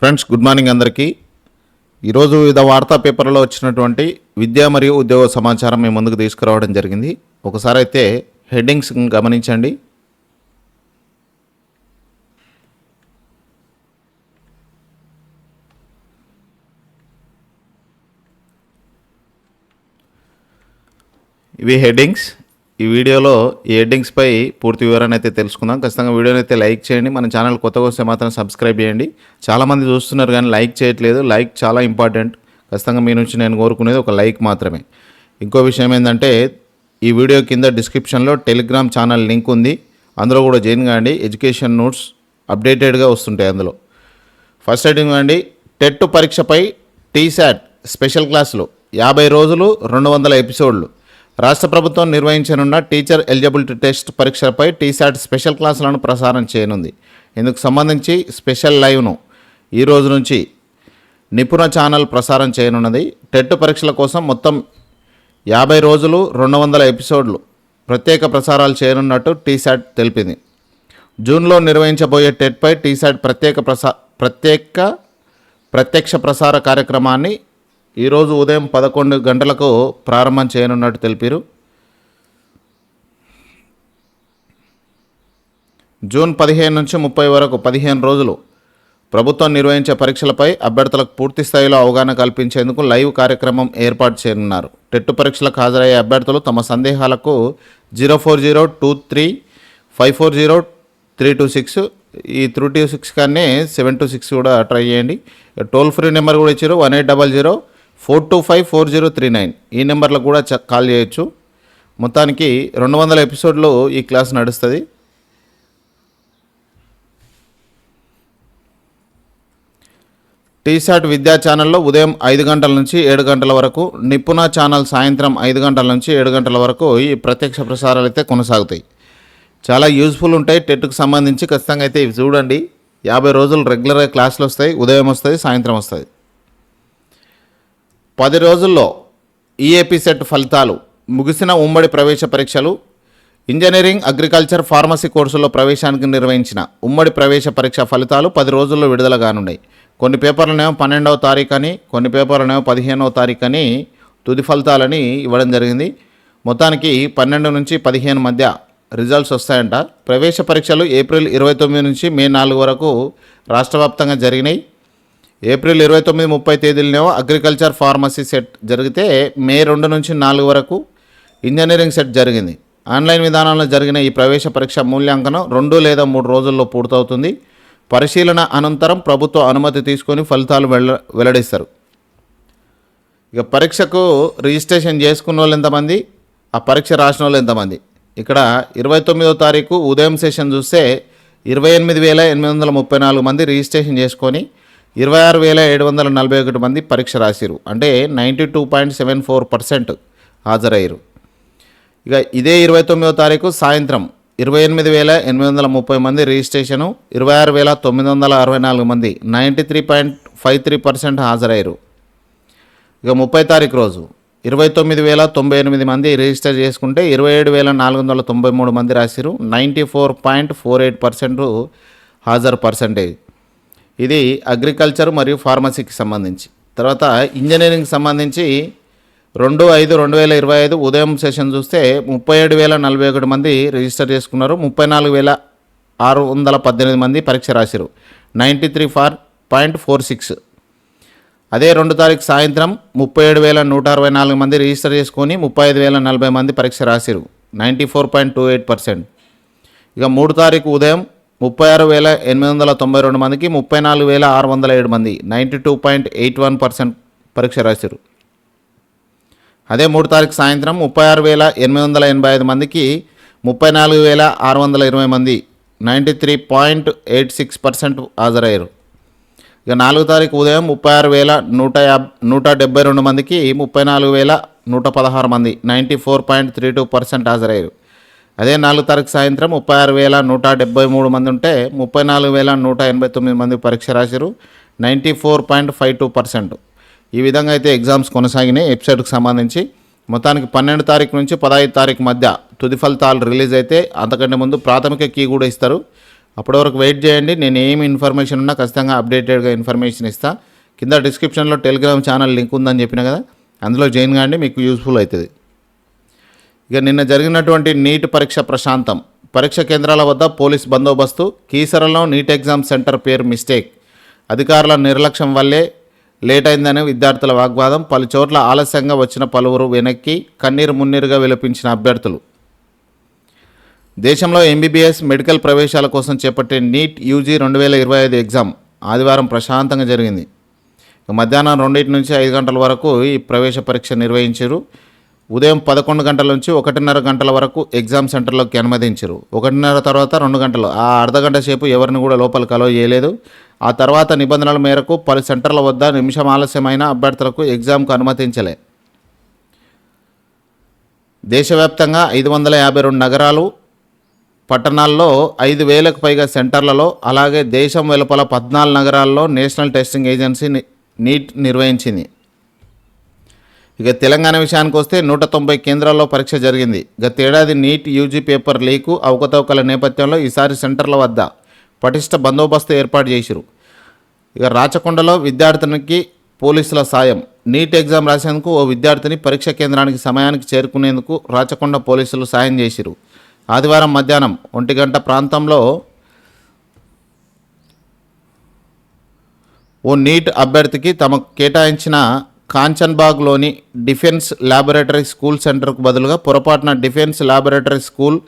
Friends good morning అందరికీ. ఈరోజు వివిధ వార్తా పేపర్లో వచ్చినటువంటి విద్య మరియు ఉద్యోగ సమాచారం మీ ముందుకు తీసుకురావడం జరిగింది. ఒకసారి అయితే హెడ్డింగ్స్ గమనించండి. ఇవి హెడ్డింగ్స్. ఈ వీడియోలో ఈ హెడ్డింగ్స్పై పూర్తి వివరణ అయితే తెలుసుకుందాం. ఖచ్చితంగా వీడియోని అయితే లైక్ చేయండి. మన ఛానల్ కొత్తగా వస్తే మాత్రం సబ్స్క్రైబ్ చేయండి. చాలామంది చూస్తున్నారు కానీ లైక్ చేయట్లేదు. లైక్ చాలా ఇంపార్టెంట్. ఖచ్చితంగా మీ నుంచి నేను కోరుకునేది ఒక లైక్ మాత్రమే. ఇంకో విషయం ఏంటంటే ఈ వీడియో కింద డిస్క్రిప్షన్లో టెలిగ్రామ్ ఛానల్ లింక్ ఉంది. అందులో కూడా జాయిన్ కాండి. ఎడ్యుకేషన్ నోట్స్ అప్డేటెడ్గా వస్తుంటాయి అందులో. ఫస్ట్ హెడ్డింగ్ అండి టెట్ పరీక్షపై టీశాట్ స్పెషల్ క్లాసులు. యాభై రోజులు రెండు వందల ఎపిసోడ్లు. రాష్ట్ర ప్రభుత్వం నిర్వహించనున్న టీచర్ ఎలిజిబిలిటీ టెస్ట్ పరీక్షలపై టీశాట్ స్పెషల్ క్లాసులను ప్రసారం చేయనుంది. ఇందుకు సంబంధించి స్పెషల్ లైవ్ను ఈ రోజు నుంచి నిపుణ ఛానల్ ప్రసారం చేయనున్నది. టెట్ పరీక్షల కోసం మొత్తం యాభై రోజులు రెండు వందల ఎపిసోడ్లు ప్రత్యేక ప్రసారాలు చేయనున్నట్టు టీశాట్ తెలిపింది. జూన్లో నిర్వహించబోయే టెట్పై టీశాట్ ప్రత్యేక ప్రసా ప్రత్యేక ప్రత్యక్ష ప్రసార కార్యక్రమాన్ని ఈరోజు ఉదయం పదకొండు గంటలకు ప్రారంభం చేయనున్నట్టు తెలిపారు. జూన్ పదిహేను నుంచి ముప్పై వరకు పదిహేను రోజులు ప్రభుత్వం నిర్వహించే పరీక్షలపై అభ్యర్థులకు పూర్తి స్థాయిలో అవగాహన కల్పించేందుకు లైవ్ కార్యక్రమం ఏర్పాటు చేయనున్నారు. టెట్టు పరీక్షలకు హాజరయ్యే అభ్యర్థులు తమ సందేహాలకు zero four zero two three five four zero three two six ఈ త్రీ టూ సిక్స్ కానీ సెవెన్ టూ సిక్స్ కూడా ట్రై చేయండి. టోల్ ఫ్రీ నెంబర్ కూడా ఇచ్చారు one eight double zero four two five four zero three nine ఈ నెంబర్లో కూడా చ- కాల్ చేయొచ్చు. మొత్తానికి రెండు వందల ఎపిసోడ్లు ఈ క్లాస్ నడుస్తుంది. టీశాట్ విద్యా ఛానల్లో ఉదయం ఐదు గంటల నుంచి ఏడు గంటల వరకు నిపుణ ఛానల్ సాయంత్రం ఐదు గంటల నుంచి ఏడు గంటల వరకు ఈ ప్రత్యక్ష ప్రసారాలు అయితే కొనసాగుతాయి. చాలా యూజ్ఫుల్ ఉంటాయి. టెట్కు సంబంధించి ఖచ్చితంగా అయితే ఇవి చూడండి. యాభై రోజులు రెగ్యులర్గా క్లాసులు వస్తాయి ఉదయం వస్తుంది సాయంత్రం వస్తుంది పది రోజుల్లో ఈఏపీ సెట్ ఫలితాలు ముగిసిన ఉమ్మడి ప్రవేశ పరీక్షలు ఇంజనీరింగ్ అగ్రికల్చర్ ఫార్మసీ కోర్సుల్లో ప్రవేశానికి నిర్వహించిన ఉమ్మడి ప్రవేశ పరీక్ష ఫలితాలు పది రోజుల్లో విడుదల కానున్నాయి. కొన్ని పేపర్లనేమో పన్నెండవ తారీఖు అని కొన్ని పేపర్లనేమో పదిహేనవ తారీఖు అని తుది ఫలితాలని ఇవ్వడం జరిగింది. మొత్తానికి పన్నెండు నుంచి పదిహేను మధ్య రిజల్ట్స్ వస్తాయంట. ప్రవేశ పరీక్షలు ఏప్రిల్ ఇరవై తొమ్మిది నుంచి మే నాలుగు వరకు రాష్ట్ర వ్యాప్తంగా జరిగినాయి. ఏప్రిల్ ఇరవై తొమ్మిది ముప్పై తేదీలనేమో అగ్రికల్చర్ ఫార్మసీ సెట్ జరిగితే మే రెండు నుంచి నాలుగు వరకు ఇంజనీరింగ్ సెట్ జరిగింది. ఆన్లైన్ విధానంలో జరిగిన ఈ ప్రవేశ పరీక్ష మూల్యాంకనం రెండు లేదా మూడు రోజుల్లో పూర్తవుతుంది. పరిశీలన అనంతరం ప్రభుత్వ అనుమతి తీసుకొని ఫలితాలు వెల్ల వెల్లడిస్తారు. ఇక పరీక్షకు రిజిస్ట్రేషన్ చేసుకున్న వాళ్ళు ఎంతమంది? ఆ పరీక్ష రాసిన వాళ్ళు ఎంతమంది? ఇక్కడ ఇరవై తొమ్మిదో తారీఖు ఉదయం సెషన్ చూస్తే ఇరవై ఎనిమిది వేల ఎనిమిది వందల ముప్పై నాలుగు మంది రిజిస్ట్రేషన్ చేసుకొని ఇరవై ఆరు వేల ఏడు వందల నలభై ఒకటి మంది పరీక్ష రాసిరు అంటే ninety two point seven four percent హాజరయ్యారు. ఇక ఇదే ఇరవై తొమ్మిదో తారీఖు సాయంత్రం ఇరవై ఎనిమిది వేల ఎనిమిది వందల ముప్పై మంది రిజిస్ట్రేషను ఇరవై ఆరు వేల తొమ్మిది వందల అరవై నాలుగు మంది ninety three point five three percent హాజరయ్యారు. ఇక ముప్పై తారీఖు రోజు ఇరవై తొమ్మిది వేల తొంభై ఎనిమిది మంది రిజిస్టర్ చేసుకుంటే ఇరవై ఏడు వేల నాలుగు వందల తొంభై మూడు మంది రాసిరు ninety four point four eight percent హాజరు పర్సంటేజ్. ఇది అగ్రికల్చర్ మరియు ఫార్మసీకి సంబంధించి. తర్వాత ఇంజనీరింగ్ సంబంధించి రెండు ఐదు రెండు వేల ఇరవై ఐదు ఉదయం సెషన్ చూస్తే ముప్పై ఏడు వేల నలభై ఒకటి మంది రిజిస్టర్ చేసుకున్నారు. ముప్పై నాలుగు వేల ఆరు వందల పద్దెనిమిది మంది పరీక్ష రాశారు ninety three four point four six. అదే రెండు తారీఖు సాయంత్రం ముప్పై ఏడు వేల నూట అరవై నాలుగు మంది రిజిస్టర్ చేసుకొని ముప్పై ఐదు వేల నలభై మంది పరీక్ష రాశారు ninety four point two eight percent. ఇక మూడు తారీఖు ఉదయం ముప్పై ఆరు వేల ఎనిమిది వందల తొంభై రెండు మందికి ముప్పై నాలుగు వేల ఆరు వందల ఏడు మంది ninety two point eight one percent పరీక్ష రాశారు. అదే మూడు తారీఖు సాయంత్రం ముప్పై ఆరు వేల ఎనిమిది వందల ఎనభై ఐదు మందికి ముప్పై నాలుగు వేల ఆరు వందల ఇరవై మంది ninety three point eight six percent హాజరయ్యారు. ఇక నాలుగు తారీఖు ఉదయం ముప్పై ఆరు వేల నూట యాబ్ నూట డెబ్బై రెండు మందికి ముప్పై నాలుగు వేల నూట పదహారు మంది ninety four point three two percent హాజరయ్యారు. అదే నాలుగు తారీఖు సాయంత్రం ముప్పై ఆరు వేల నూట డెబ్బై మూడు మంది ఉంటే ముప్పై నాలుగు వేల నూట ఎనభై తొమ్మిది మంది పరీక్ష రాశారు. Ninety four point five two percent. ఈ విధంగా అయితే ఎగ్జామ్స్ కొనసాగినాయి. వెబ్సైట్కి సంబంధించి మొత్తానికి పన్నెండు తారీఖు నుంచి పదహైదు తారీఖు మధ్య తుది ఫలితాలు రిలీజ్ అయితే అంతకంటే ముందు ప్రాథమిక కీ కూడా ఇస్తారు. అప్పటి వరకు వెయిట్ చేయండి. నేను ఏమి ఇన్ఫర్మేషన్ ఉన్నా ఖచ్చితంగా అప్డేటెడ్గా ఇన్ఫర్మేషన్ ఇస్తా. కింద డిస్క్రిప్షన్లో టెలిగ్రామ్ ఛానల్ లింక్ ఉందని చెప్పిన కదా అందులో జాయిన్ కాండి మీకు యూస్ఫుల్ అవుతుంది. ఇక నిన్న జరిగినటువంటి నీట్ పరీక్ష ప్రశాంతం. పరీక్ష కేంద్రాల వద్ద పోలీస్ బందోబస్తు కీసరలో నీట్ ఎగ్జామ్ సెంటర్ పేరు మిస్టేక్. అధికారుల నిర్లక్ష్యం వల్లే లేట్ అయిందనే విద్యార్థుల వాగ్వాదం పలు చోట్ల ఆలస్యంగా వచ్చిన పలువురు వెనక్కి కన్నీరు మున్నీరుగా విలపించిన అభ్యర్థులు. దేశంలో ఎంబీబీఎస్ మెడికల్ ప్రవేశాల కోసం చేపట్టే నీట్ యూజీ రెండు వేల ఇరవై ఐదు ఎగ్జామ్ ఆదివారం ప్రశాంతంగా జరిగింది. మధ్యాహ్నం రెండింటి నుంచి ఐదు గంటల వరకు ఈ ప్రవేశ పరీక్ష నిర్వహించారు. ఉదయం పదకొండు గంటల నుంచి ఒకటిన్నర గంటల వరకు ఎగ్జామ్ సెంటర్లోకి అనుమతించరు. ఒకటిన్నర తర్వాత రెండు గంటలు. ఆ అర్ధగంట సేపు ఎవరిని కూడా లోపల అలో చేయలేదు. ఆ తర్వాత నిబంధనల మేరకు పలు సెంటర్ల వద్ద నిమిషం ఆలస్యమైన అభ్యర్థులకు ఎగ్జామ్కు అనుమతించలే. దేశవ్యాప్తంగా ఐదు వందల యాభై రెండు నగరాలు పట్టణాల్లో ఐదు వేలకు పైగా సెంటర్లలో అలాగే దేశం వెలుపల పద్నాలుగు నగరాల్లో నేషనల్ టెస్టింగ్ ఏజెన్సీ నీట్ నిర్వహించింది. ఇక తెలంగాణ విషయానికి వస్తే నూట తొంభై కేంద్రాల్లో పరీక్ష జరిగింది. గత ఏడాది నీట్ యూజీ పేపర్ లీకు అవకతవకల నేపథ్యంలో ఈసారి సెంటర్ల వద్ద పటిష్ట బందోబస్తు ఏర్పాటు చేసిరు. ఇక రాచకొండలో విద్యార్థినికి పోలీసుల సాయం. నీట్ ఎగ్జామ్ రాసేందుకు ఓ విద్యార్థిని పరీక్ష కేంద్రానికి సమయానికి చేరుకునేందుకు రాచకొండ పోలీసులు సాయం చేసిరు. ఆదివారం మధ్యాహ్నం ఒంటి గంట ప్రాంతంలో ఓ నీట్ అభ్యర్థికి తమకు కేటాయించిన కాంచన్బాగ్లోని డిఫెన్స్ ల్యాబొరేటరీ స్కూల్ సెంటర్కు బదులుగా పొరపాటున డిఫెన్స్ ల్యాబొరేటరీ స్కూల్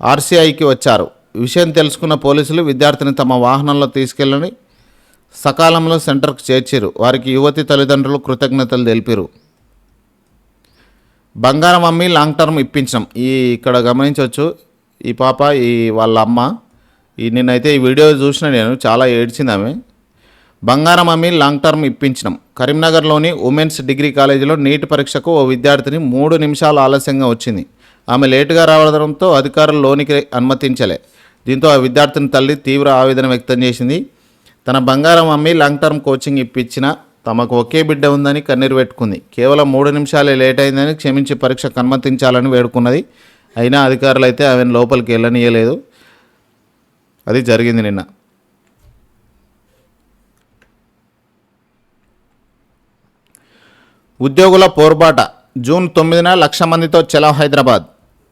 ఆర్సీఐకి వచ్చారు. విషయం తెలుసుకున్న పోలీసులు విద్యార్థిని తమ వాహనంలో తీసుకెళ్ళని సకాలంలో సెంటర్కు చేర్చారు వారికి యువతి తల్లిదండ్రులు కృతజ్ఞతలు తెలిపారు బంగారం అమ్మి లాంగ్ టర్మ్ ఇప్పించడం ఈ ఇక్కడ గమనించవచ్చు ఈ పాప ఈ వాళ్ళ అమ్మ ఈ నిన్నైతే ఈ వీడియో చూసిన నేను చాలా ఏడ్చింది ఆమె. బంగారం అమ్మి లాంగ్ టర్మ్ ఇప్పించినాం. కరీంనగర్లోని ఉమెన్స్ డిగ్రీ కాలేజీలో నీట్ పరీక్షకు ఓ విద్యార్థిని మూడు నిమిషాలు ఆలస్యంగా వచ్చింది. ఆమె లేటుగా రావడంతో అధికారులు లోనికి అనుమతించలే. దీంతో ఆ విద్యార్థిని తల్లి తీవ్ర ఆవేదన వ్యక్తం చేసింది. తన బంగారం అమ్మి లాంగ్ టర్మ్ కోచింగ్ ఇప్పించిన తమకు ఒకే బిడ్డ ఉందని కన్నీరు పెట్టుకుంది. కేవలం మూడు నిమిషాలే లేట్ అయిందని క్షమించి పరీక్షకు అనుమతించాలని వేడుకున్నది. అయినా అధికారులు అయితే ఆమెను లోపలికి వెళ్ళనీయలేదు. అది జరిగింది నిన్న. ఉద్యోగుల పోర్బాట జూన్ తొమ్మిదిన లక్ష మందితో చలో హైదరాబాద్.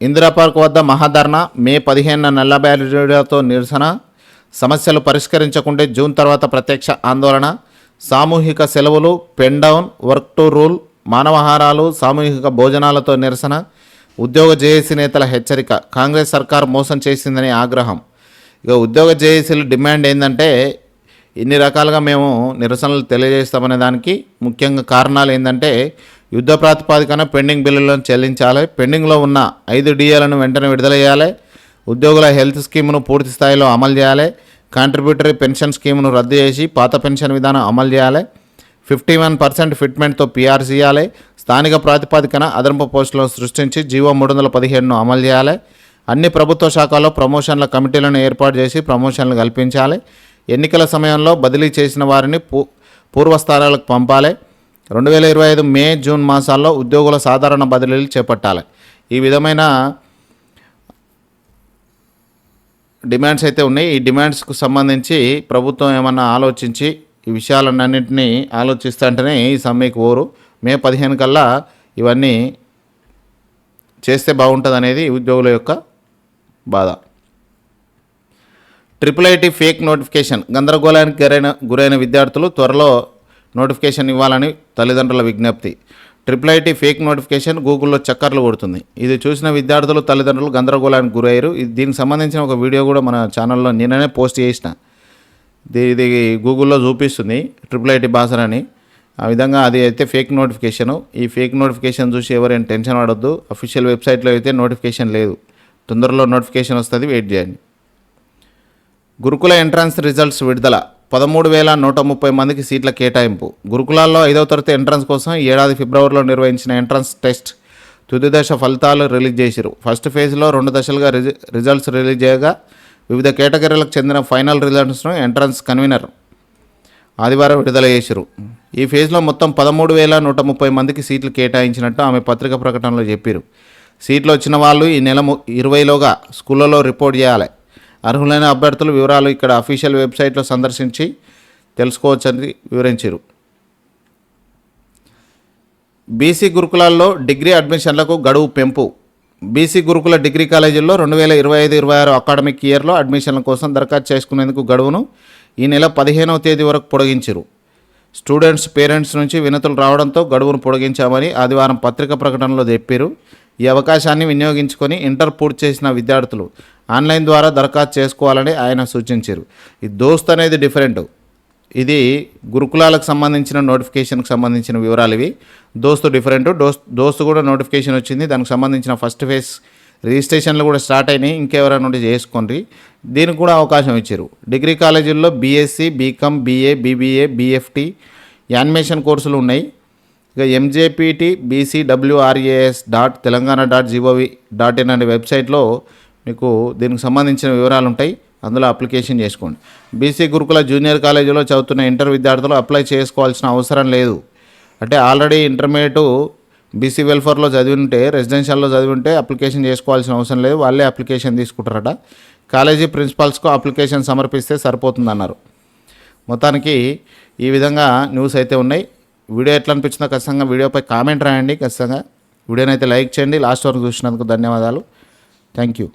ఇందిరా పార్క్ వద్ద మహాధర్నా మే పదిహేనున నల్ల బ్యారికేడ్లతో నిరసన. సమస్యలు పరిష్కరించకుంటే జూన్ తర్వాత ప్రత్యక్ష ఆందోళన. సామూహిక సెలవులు pen down work to rule మానవహారాలు సామూహిక భోజనాలతో నిరసన. ఉద్యోగ జేఏసీ నేతల హెచ్చరిక కాంగ్రెస్ సర్కార్ మోసం చేసిందని ఆగ్రహం. ఇక ఉద్యోగ జేఏసీలు డిమాండ్ ఏంటంటే ఇన్ని రకాలుగా మేము నిరసనలు తెలియజేస్తామనే దానికి ముఖ్యంగా కారణాలు ఏంటంటే యుద్ధ ప్రాతిపాదికన పెండింగ్ బిల్లులను చెల్లించాలి పెండింగ్లో ఉన్న ఐదు డిఏలను వెంటనే విడుదల చేయాలి ఉద్యోగుల హెల్త్ స్కీమ్ను పూర్తి స్థాయిలో అమలు చేయాలి కాంట్రిబ్యూటరీ పెన్షన్ స్కీమ్ను రద్దు చేసి పాత పెన్షన్ విధానం అమలు చేయాలి ఫిఫ్టీ వన్ పర్సెంట్ ఫిట్మెంట్తో పీఆర్సీ ఇవ్వాలి స్థానిక ప్రాతిపాదికన అదనపు పోస్టులను సృష్టించి జీవో మూడు వందల పదిహేడును అమలు చేయాలి అన్ని ప్రభుత్వ శాఖల్లో ప్రమోషన్ల కమిటీలను ఏర్పాటు చేసి ప్రమోషన్లు కల్పించాలి ఎన్నికల సమయంలో బదిలీ చేసిన వారిని పూ పూర్వస్థానాలకు పంపాలి. రెండు వేల ఇరవై ఐదు మే జూన్ మాసాల్లో ఉద్యోగుల సాధారణ బదిలీలు చేపట్టాలి. ఈ విధమైన డిమాండ్స్ అయితే ఉన్నాయి. ఈ డిమాండ్స్కు సంబంధించి ప్రభుత్వం ఏమన్నా ఆలోచించి ఈ విషయాలన్నింటినీ ఆలోచిస్తుంటేనే ఈ సమ్మెకు ఓరు. మే పదిహేను కల్లా ఇవన్నీ చేస్తే బాగుంటుంది అనేది ఉద్యోగుల యొక్క బాధ. ట్రిపుల్ ఐటీ ఫేక్ నోటిఫికేషన్ గందరగోళానికి గురైన గురైన విద్యార్థులు త్వరలో నోటిఫికేషన్ ఇవ్వాలని తల్లిదండ్రుల విజ్ఞప్తి. ట్రిపుల్ ఐటీ ఫేక్ నోటిఫికేషన్ గూగుల్లో చక్కర్లు కొడుతుంది. ఇది చూసిన విద్యార్థులు తల్లిదండ్రులు గందరగోళానికి గురయ్యారు. దీనికి సంబంధించిన ఒక వీడియో కూడా మన ఛానల్లో నిన్ననే పోస్ట్ చేసిన. ఇది ఇది గూగుల్లో చూపిస్తుంది ట్రిపుల్ ఐటీ బాసర్ అని ఆ విధంగా అది అయితే ఫేక్ నోటిఫికేషను ఈ ఫేక్ నోటిఫికేషన్ చూసి ఎవరైనా టెన్షన్ పడొద్దు. అఫీషియల్ వెబ్సైట్లో అయితే నోటిఫికేషన్ లేదు. తొందరలో నోటిఫికేషన్ వస్తుంది. వెయిట్ చేయండి. గురుకుల ఎంట్రన్స్ రిజల్ట్స్ విడుదల. పదమూడు వేల నూట ముప్పై మందికి సీట్ల కేటాయింపు. గురుకులాల్లో ఐదవ తరగతి ఎంట్రన్స్ కోసం ఏడాది ఫిబ్రవరిలో నిర్వహించిన ఎంట్రన్స్ టెస్ట్ తుది దశ ఫలితాలు రిలీజ్ చేశారు ఫస్ట్ ఫేజ్లో రెండు దశలుగా రిజ రిజల్ట్స్ రిలీజ్ చేయగా వివిధ కేటగిరీలకు చెందిన ఫైనల్ రిజల్ట్స్ను ఎంట్రన్స్ కన్వీనర్ ఆదివారం విడుదల చేశారు ఈ ఫేజ్లో మొత్తం పదమూడు వేల నూట ముప్పై మందికి సీట్లు కేటాయించినట్టు ఆమె పత్రిక ప్రకటనలో చెప్పారు. సీట్లు వచ్చిన వాళ్ళు ఈ నెల ఇరవైలోగా స్కూళ్ళలో రిపోర్ట్ చేయాలి. అర్హులైన అభ్యర్థులు వివరాలు ఇక్కడ అఫీషియల్ వెబ్సైట్లో సందర్శించి తెలుసుకోవచ్చని వివరించారు. బీసీ గురుకులాల్లో డిగ్రీ అడ్మిషన్లకు గడువు పెంపు. బీసీ గురుకుల డిగ్రీ కాలేజీల్లో రెండు వేల ఇరవై ఐదు ఇరవై ఆరు అకాడమిక్ ఇయర్లో అడ్మిషన్ల కోసం దరఖాస్తు చేసుకునేందుకు గడువును ఈ నెల పదిహేనవ తేదీ వరకు పొడిగించారు. స్టూడెంట్స్ పేరెంట్స్ నుంచి వినతులు రావడంతో గడువును పొడిగించామని ఆదివారం పత్రిక ప్రకటనలో చెప్పారు. ఈ అవకాశాన్ని వినియోగించుకొని ఇంటర్ పూర్తి చేసిన విద్యార్థులు ఆన్లైన్ ద్వారా దరఖాస్తు చేసుకోవాలని ఆయన సూచించారు. ఈ దోస్త్ అనేది డిఫరెంట్. ఇది గురుకులాలకు సంబంధించిన నోటిఫికేషన్కి సంబంధించిన వివరాలు ఇవి. దోస్తు డిఫరెంట్. దోస్త్ దోస్తు కూడా నోటిఫికేషన్ వచ్చింది. దానికి సంబంధించిన ఫస్ట్ ఫేజ్ రిజిస్ట్రేషన్లు కూడా స్టార్ట్ అయినాయి. ఇంకెవరైనా ఉంటే చేసుకోండి. దీనికి కూడా అవకాశం ఇచ్చారు. డిగ్రీ కాలేజీల్లో BSc BCom BA BBA BFT animation కోర్సులు ఉన్నాయి. ఇక MJPT BCWRAS dot Telangana dot gov dot in అనే వెబ్సైట్లో మీకు దీనికి సంబంధించిన వివరాలు ఉంటాయి. అందులో అప్లికేషన్ చేసుకోండి. బీసీ గురుకుల జూనియర్ కాలేజీలో చదువుతున్న ఇంటర్ విద్యార్థులు అప్లై చేసుకోవాల్సిన అవసరం లేదు. అంటే ఆల్రెడీ ఇంటర్మీడియట్ బీసీ వెల్ఫేర్లో చదివి ఉంటే రెసిడెన్షియల్లో చదివి ఉంటే అప్లికేషన్ చేసుకోవాల్సిన అవసరం లేదు. వాళ్ళే అప్లికేషన్ తీసుకుంటారట. కాలేజీ ప్రిన్సిపాల్స్కు అప్లికేషన్ సమర్పిస్తే సరిపోతుందన్నారు. మొత్తానికి ఈ విధంగా న్యూస్ అయితే ఉన్నాయి. వీడియో ఎట్లా అనిపించిందో ఖచ్చితంగా వీడియోపై కామెంట్ రాయండి ఖచ్చితంగా. వీడియోనైతే అయితే లైక్ చేయండి. లాస్ట్ వరకు చూసినందుకు ధన్యవాదాలు. Thank you.